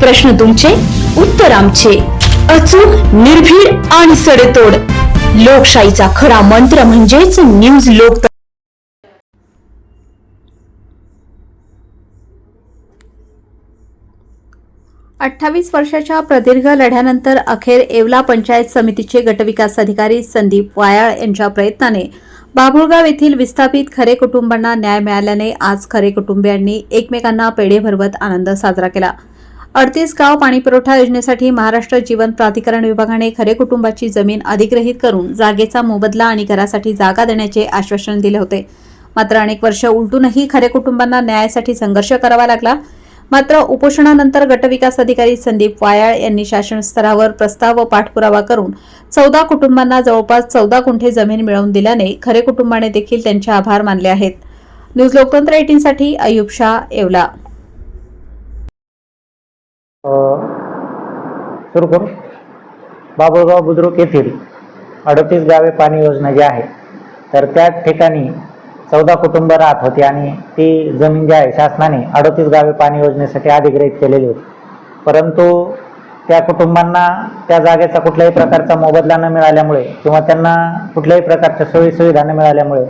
प्रश्न तुमचे उत्तर आमचे. अचूक निर्भीड आणि सडेतोड. लोकशाहीचा खरा मंत्र म्हणजेच न्यूज लोक अठ्ठावीस वर्षाच्या प्रदीर्घ लढ्यानंतर अखेर येवला पंचायत समितीचे गटविकास अधिकारी संदीप वायाळ यांच्या प्रयत्नाने बाभुळगाव येथील विस्थापित खरे कुटुंबांना न्याय मिळाल्याने आज खरे कुटुंबियांनी एकमेकांना पेढे भरवत आनंद साजरा केला. अडतीस गाव पाणीपुरवठा योजनेसाठी महाराष्ट्र जीवन प्राधिकरण विभागाने खरे कुटुंबाची जमीन अधिग्रहित करून जागेचा मोबदला आणि घरासाठी जागा देण्याचे आश्वासन दिले होते. मात्र अनेक वर्ष उलटूनही खरे कुटुंबांना न्यायासाठी संघर्ष करावा लागला. मात्र उपोषणानंतर गटविकास अधिकारी संदीप वायाळ यांनी शासन स्तरावर प्रस्ताव व पाठपुरावा करून चौदा कुटुंबांना जवळपास चौदा गुंठे जमीन मिळवून दिल्याने खरे कुटुंबाने देखील त्यांचे आभार मानले आहेत. न्यूज लोकतंत्र एटीनसाठी अयुब शाह येवला. सुरू करू. बाबुळगाव बुद्रुक येथील अडतीस गावे पाणी योजना जी आहे तर त्या ठिकाणी चौदा कुटुंब राहत होती आणि ती जमीन जी आहे शासनाने अडतीस गावे पाणी योजनेसाठी अधिग्रहित केलेली होती. परंतु त्या कुटुंबांना त्या जागेचा कुठल्याही प्रकारचा मोबदला न मिळाल्यामुळे किंवा त्यांना कुठल्याही प्रकारच्या सोयीसुविधा न मिळाल्यामुळे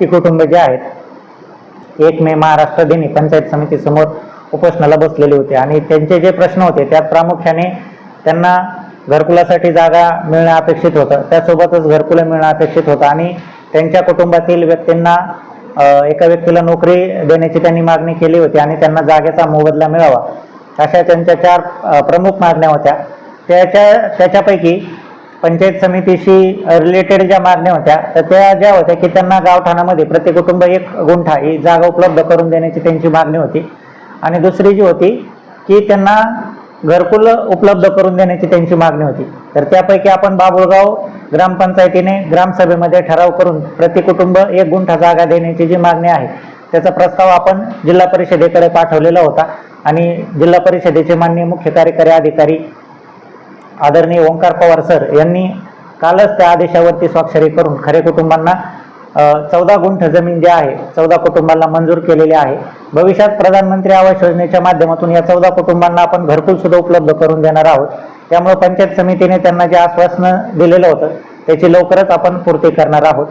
ती कुटुंब जी आहेत एक मे महाराष्ट्र दिनी पंचायत समितीसमोर उपोषणाला बसलेले होते. आणि त्यांचे जे प्रश्न होते त्या प्रामुख्याने त्यांना घरकुलासाठी जागा मिळणं अपेक्षित होतं. त्यासोबतच घरकुलं मिळणं अपेक्षित होतं. आणि त्यांच्या कुटुंबातील व्यक्तींना एका व्यक्तीला नोकरी देण्याची त्यांनी मागणी केली होती आणि त्यांना जागेचा मोबदला मिळावा. अशा त्यांच्या चार प्रमुख मागण्या होत्या. त्याच्या त्याच्यापैकी पंचायत समितीशी रिलेटेड ज्या मागण्या होत्या तर त्या ज्या होत्या की त्यांना गावठाणामध्ये प्रत्येक कुटुंब एक गुंठा ही जागा उपलब्ध करून देण्याची त्यांची मागणी होती. आणि दुसरी जी होती की त्यांना घरकुल उपलब्ध करून देण्याची त्यांची मागणी होती. तर त्यापैकी आपण बाबुळगाव ग्रामपंचायतीने ग्रामसभेमध्ये ठराव करून प्रति कुटुंब एक गुंठा जागा देण्याची जी मागणी आहे त्याचा प्रस्ताव आपण जिल्हा परिषदेकडे पाठवलेला होता. आणि जिल्हा परिषदेचे माननीय मुख्य कार्यकारी अधिकारी आदरणीय ओंकार पवार सर यांनी कालच त्या आदेशावरती स्वाक्षरी करून खरे कुटुंबांना चौदा गुंठ जमीन जी आहे चौदा कुटुंबांना मंजूर केलेली आहे. भविष्यात प्रधानमंत्री आवास योजनेच्या माध्यमातून या चौदा कुटुंबांना आपण घरकुल सुद्धा उपलब्ध करून देणार आहोत. त्यामुळे पंचायत समितीने त्यांना जे आश्वासनं दिलेलं होतं त्याची लवकरच आपण पूर्ती करणार आहोत.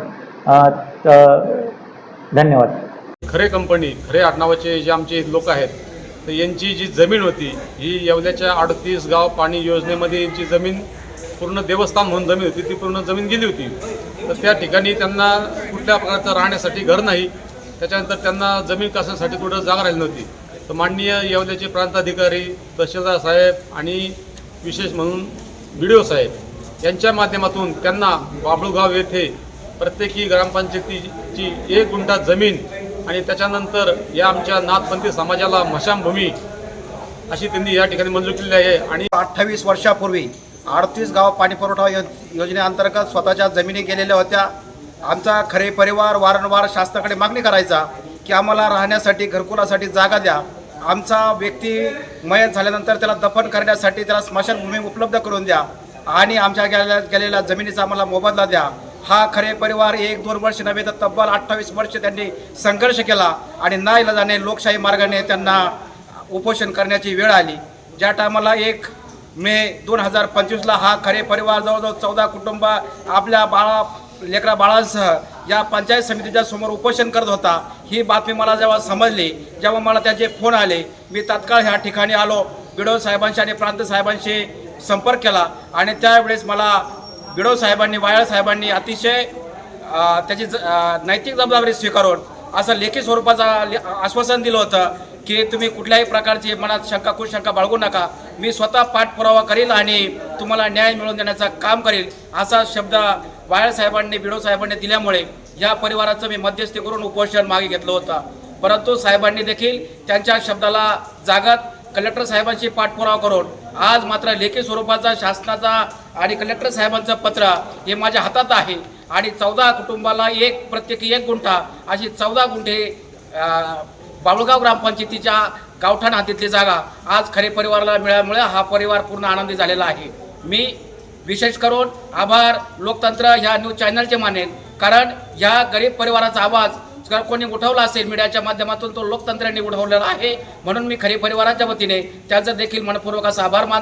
धन्यवाद. खरे कंपनी खरे आडनावाचे जे आमचे लोक आहेत तर यांची जी जमीन होती ही येवल्याच्या अडतीस गाव पाणी योजनेमध्ये यांची जमीन पूर्ण देवस्थान म्हणून जमीन होती ती पूर्ण जमीन गेली होती. तर त्या ठिकाणी त्यांना कुठल्या प्रकारचं राहण्यासाठी घर नाही. त्याच्यानंतर त्यांना जमीन कसण्यासाठी कुठं जागा राहिली नव्हती. तर माननीय येवल्याचे प्रांताधिकारी तहसीलदार साहेब आणि विशेष म्हणून बी डी ओ साहेब यांच्या माध्यमातून त्यांना बाबळूगाव येथे प्रत्येकी ग्रामपंचायतीची एक गुंठा जमीन आणि त्याच्यानंतर या आमच्या नाथपंथी समाजाला मशानभूमी अशी त्यांनी या ठिकाणी मंजूर केलेली आहे आणि अठ्ठावीस वर्षापूर्वी अडतीस गाव पाणीपुरवठा यो योजनेअंतर्गत स्वतःच्या जमिनी गेलेल्या होत्या. आमचा खरे परिवार वारंवार शासनाकडे मागणी करायचा की आम्हाला राहण्यासाठी घरकुलासाठी जागा द्या. आमचा व्यक्ती मयत झाल्यानंतर त्याला दफन करण्यासाठी त्याला स्मशानभूमी उपलब्ध करून द्या आणि आमच्या गेल्या गेलेल्या जमिनीचा आम्हाला मोबदला द्या. हा खरे परिवार एक दोन वर्ष नव्हे तर तब्बल अठ्ठावीस वर्ष त्यांनी संघर्ष केला आणि नाईलाजाने लोकशाही मार्गाने त्यांना उपोषण करण्याची वेळ आली. ज्या टायमाला एक मे दोन हजार पंचवीसला हा खरे परिवार जवळजवळ चौदा कुटुंब आपल्या बाळा लेकरा बाळांसह या पंचायत समितीच्या समोर उपोषण करत होता. ही बातमी मला जेव्हा समजली जेव्हा मला त्याचे फोन आले मी तात्काळ ह्या ठिकाणी आलो. बिडो साहेबांशी आणि प्रांत साहेबांशी संपर्क केला आणि त्यावेळेस मला बिडो साहेबांनी वायाळ साहेबांनी अतिशय त्याची ज- नैतिक जबाबदारी स्वीकारून असं लेखी स्वरूपाचा आश्वासन दिलं होतं. की तुम्ही कुठल्याही प्रकारची मनात शंका कुशंका बाळगू नका. मी स्वतः पाठपुरावा करेल आणि तुम्हाला न्याय मिळवून देण्याचं काम करेल असा शब्द बाळासाहेबांनी बिडो साहेबांनी दिल्यामुळे या परिवाराचं मी मध्यस्थी करून उपोषण मागे घेतलं होतं. परंतु साहेबांनी देखील त्यांच्या शब्दाला जागत कलेक्टर साहेबांशी पाठपुरावा करून आज मात्र लेखी स्वरूपाचा शासनाचा आणि कलेक्टर साहेबांचं पत्र हे माझ्या हातात आहे. आणि चौदा कुटुंबाला एक प्रत्येकी एक गुंठा अशी चौदा गुंठे बाळूगाव ग्रामपंचायतीच्या गावठाण हातीतली जागा आज खरे परिवाराला मिळाल्यामुळे हा परिवार पूर्ण आनंदी झालेला आहे. मी विशेष करून आभार लोकतंत्र ह्या न्यूज चॅनलचे मानेन. कारण ह्या गरीब परिवाराचा आवाज जर कोणी उठवला असेल मीडियाच्या माध्यमातून तो लोकतंत्राने उठवलेला आहे. म्हणून मी खरे परिवाराच्या वतीने त्याचं देखील मनपूर्वक असा आभार मान